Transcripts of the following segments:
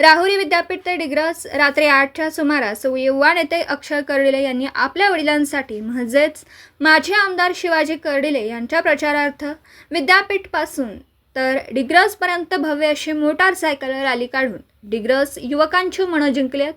राहुरी विद्यापीठ ते डिग्रस रात्री आठच्या सुमारास युवा नेते अक्षय कर्डिले यांनी आपल्या वडिलांसाठी म्हणजेच माजी आमदार शिवाजी कर्डिले यांच्या प्रचारार्थ विद्यापीठपासून तर डिग्रसपर्यंत भव्य अशी मोटारसायकल रॅली काढून डिग्रस युवकांची मनं आहेत.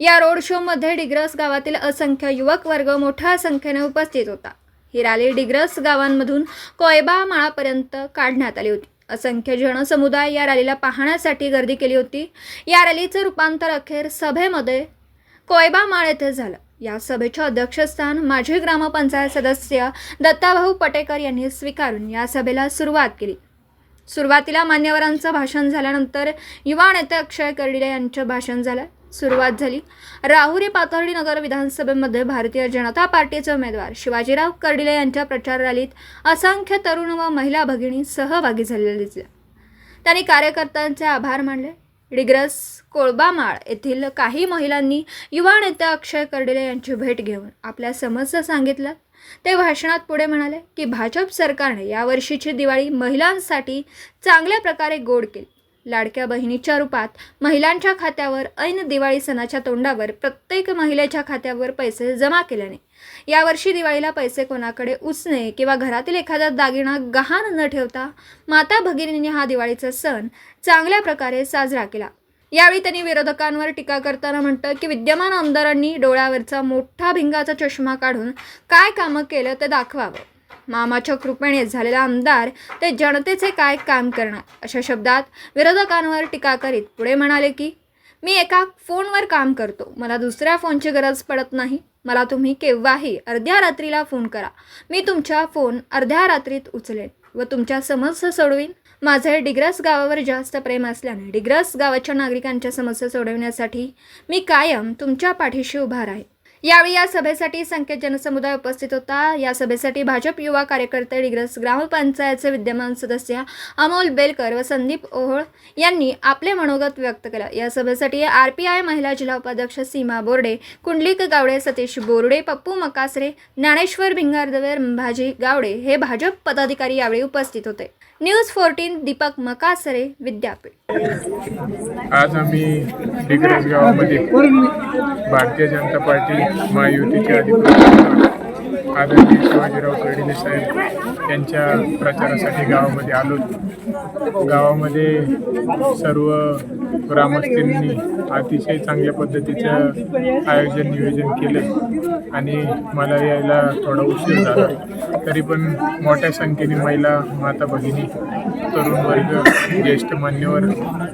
या रोड शोमध्ये डिग्रस गावातील असंख्य युवक वर्ग मोठ्या संख्येने उपस्थित होता. ही रॅली डिग्रस गावांमधून कोयबा माळापर्यंत काढण्यात आली होती. असंख्य जनसमुदाय या रॅलीला पाहण्यासाठी गर्दी केली होती. या रॅलीचं रूपांतर अखेर सभेमध्ये कोयबा माळ येथे झालं. या सभेचे अध्यक्षस्थान माजी ग्रामपंचायत सदस्य दत्ताभाऊ पटेकर यांनी स्वीकारून या सभेला सुरुवात केली. सुरुवातीला मान्यवरांचं भाषण झाल्यानंतर युवा नेते अक्षय कर्डिले यांचं भाषण झालं. सुरुवात झाली. राहुरी पाथर्डी नगर विधानसभेमध्ये भारतीय जनता पार्टीचे उमेदवार शिवाजीराव कर्डिले यांच्या प्रचार रॅलीत असंख्य तरुण व महिला भगिनी सहभागी झालेल्या दिसल्या त्यांनी कार्यकर्त्यांचे आभार मानले. डिग्रस कोळबामाळ येथील काही महिलांनी युवा नेते अक्षय कर्डिले यांची भेट घेऊन आपल्या समस्या सांगितल्या. ते भाषणात पुढे म्हणाले की भाजप सरकारने यावर्षीची दिवाळी महिलांसाठी चांगल्या प्रकारे गोड केली. लाडक्या बहिणीच्या रूपात महिलांच्या खात्यावर ऐन दिवाळी सणाच्या तोंडावर प्रत्येक महिलेच्या खात्यावर पैसे जमा केल्याने. यावर्षी दिवाळीला पैसे कोणाकडे उचणे किंवा घरातील एखादा दागिना गहाण न ठेवता माता भगिनीने हा दिवाळीचा सण चांगल्या प्रकारे साजरा केला. यावेळी त्यांनी विरोधकांवर टीका करताना म्हणतं की विद्यमान आमदारांनी डोळ्यावरचा मोठा भिंगाचा चष्मा काढून काय कामं केलं ते दाखवावं. मामाच्या कृपेने झालेला आमदार ते जनतेचे काय काम करणार अशा शब्दात विरोधकांवर टीका करीत पुढे म्हणाले की मी एका फोनवर काम करतो. मला दुसऱ्या फोनची गरज पडत नाही. मला तुम्ही केव्हाही अर्ध्या रात्रीला फोन करा. मी तुमच्या फोन अर्ध्या रात्रीत उचलेन व तुमच्या समस्या सोडवीन. माझे डिग्रस गावावर जास्त प्रेम असल्याने डिग्रस गावाच्या नागरिकांच्या समस्या सोडवण्यासाठी मी कायम तुमच्या पाठीशी उभा आहे यावेळी या सभेसाठी संकेत जनसमुदाय उपस्थित होता. या सभेसाठी भाजप युवा कार्यकर्ते डिग्रस ग्रामपंचायतचे विद्यमान सदस्य अमोल बेलकर व संदीप ओहोळ यांनी आपले मनोगत व्यक्त केलं. या सभेसाठी आर पी आय महिला जिल्हा उपाध्यक्ष सीमा बोर्डे कुंडलिक गावडे सतीश बोर्डे पप्पू मकासरे ज्ञानेश्वर भिंगारदवे भाजी गावडे हे भाजप पदाधिकारी यावेळी उपस्थित होते. न्यूज फोर्टीन दीपक मकासरे विद्यापीठ. आज आम्ही डिग्रज गावामध्ये भारतीय जनता पार्टी महायुतीचे आदरणीय शिवाजीराव कर्डिले साहेब यांच्या प्रचारासाठी गावामध्ये आलो. गावामध्ये सर्व ग्रामस्थांनी अतिशय चांगल्या पद्धतीचं आयोजन नियोजन केलं आणि मला यायला थोडा उशीर झाला. तरी पण मोठ्या संख्येने महिला माता भगिनी तरुण वर्ग ज्येष्ठ मान्यवर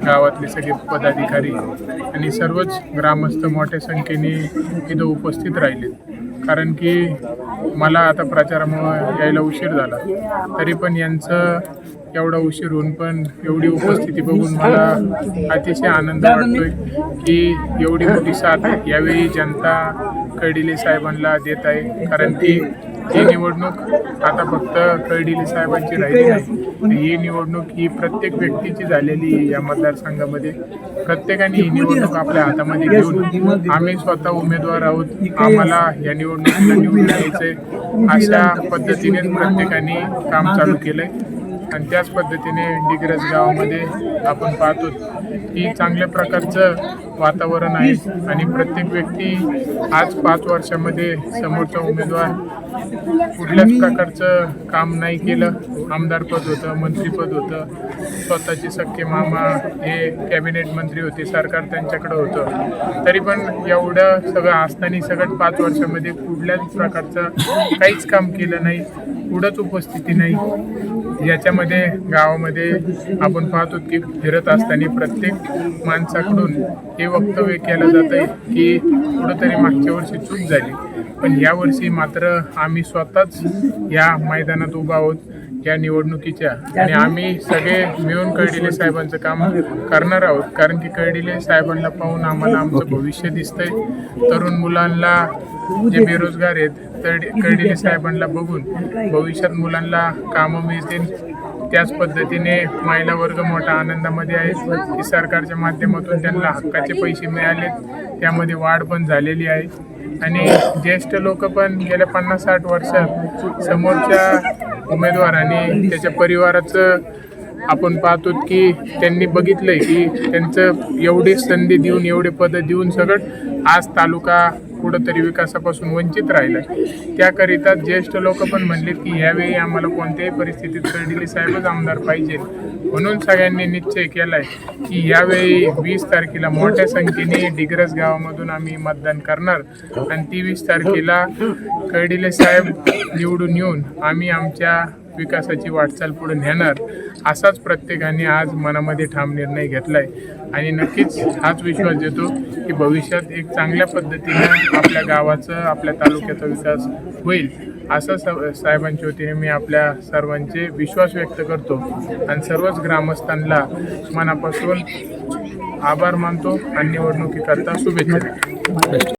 गावातले सगळे पदाधिकारी आणि सर्वच ग्रामस्थ मोठ्या संख्येने इथं उपस्थित राहिलेत कारण की मला आता प्रचारामुळं यायला उशीर झाला. तरी पण यांचं एवढा उशीर होऊन पण एवढी उपस्थिती बघून मला अतिशय आनंद वाटतोय की एवढी मोठी साथ यावेळी जनता कडिले साहेबांना देत आहे. कारण की ही निवडणूक आता फक्त कर्डिले साहेबांची राहिली नाही. ही निवडणूक ही प्रत्येक व्यक्तीची झालेली आहे या मतदारसंघामध्ये. प्रत्येकाने ही निवडणूक आपल्या हातामध्ये घेऊन आम्ही स्वतः उमेदवार आहोत. आम्हाला या निवडणुकीला निवडून द्यायचंय. अशा पद्धतीने प्रत्येकाने काम चालू केलंय. आणि त्याच पद्धतीने डिग्रज गावामध्ये आपण पाहतो की चांगल्या प्रकारचं वातावरण आहे. आणि प्रत्येक व्यक्ती आज पाच वर्षामध्ये समोरचा उमेदवार कुठल्याच प्रकारचं काम नाही केलं. आमदारपद होतं मंत्रीपद होतं. स्वतःचे सख्खे मामा हे कॅबिनेट मंत्री होते सरकार त्यांच्याकडं होतं. तरी पण एवढं सगळं असताना सगळं पाच वर्षामध्ये कुठल्याच प्रकारचं काहीच काम केलं नाही कुठंच उपस्थिती नाही. याच्यामध्ये गावामध्ये आपण पाहतो की फिरत असताना प्रत्येक माणसाकडून हे वक्तव्य केलं जात की कुठंतरी मागच्या वर्षी चूक झाली. पण यावर्षी मात्र आम्ही स्वतःच या मैदानात उभा आहोत या निवडणुकीच्या. आणि आम्ही सगळे मिळून कळडिले साहेबांचं काम करणार आहोत. कारण की कळडिले साहेबांना पाहून आम्हाला आमचं भविष्य दिसतंय. तरुण मुलांना जे बेरोजगार आहेत तर कळडिले साहेबांना बघून भविष्यात मुलांना कामं मिळतील. त्याच पद्धतीने महिला वर्ग मोठा आनंदामध्ये आहे. की सरकारच्या माध्यमातून त्यांना हक्काचे पैसे मिळाले त्यामध्ये वाढ पण झालेली आहे. आणि ज्येष्ठ लोक पण गेल्या पन्नास साठ वर्षात समोरच्या उमेदवाराने त्याच्या परिवाराचं आपण पाहतो की त्यांनी बघितलंय की त्यांचं एवढी संधी देऊन एवढे पद देऊन सगळं आज तालुका कुठंतरी विकासापासून वंचित राहिला त्याकरिता ज्येष्ठ लोक पण म्हणलेत की ह्यावेळी आम्हाला कोणत्याही परिस्थितीत कर्डिले साहेबच आमदार पाहिजे म्हणून सगळ्यांनी निश्चय केलाय की यावेळी वीस तारखेला मोठ्या संख्येने डिग्रस गावामधून आम्ही मतदान करणार. आणि ती वीस तारखेला कर्डिले साहेब निवडून येऊन आम्ही आमच्या विकासाची वाटचाल पुढे नेणार. असाच प्रत्येकाने आज मनामध्ये ठाम निर्णय घेतलाय. आणि नक्कीच हाच विश्वास देतो की भविष्यात एक चांगल्या पद्धतीनं आपल्या गावाचं आपल्या तालुक्याचा विकास होईल. असं सा- साहेबांच्या वतीने मी आपल्या सर्वांचे विश्वास व्यक्त करतो. आणि सर्वच ग्रामस्थांना मनापासून आभार मानतो आणि निवडणुकीकरता शुभेच्छा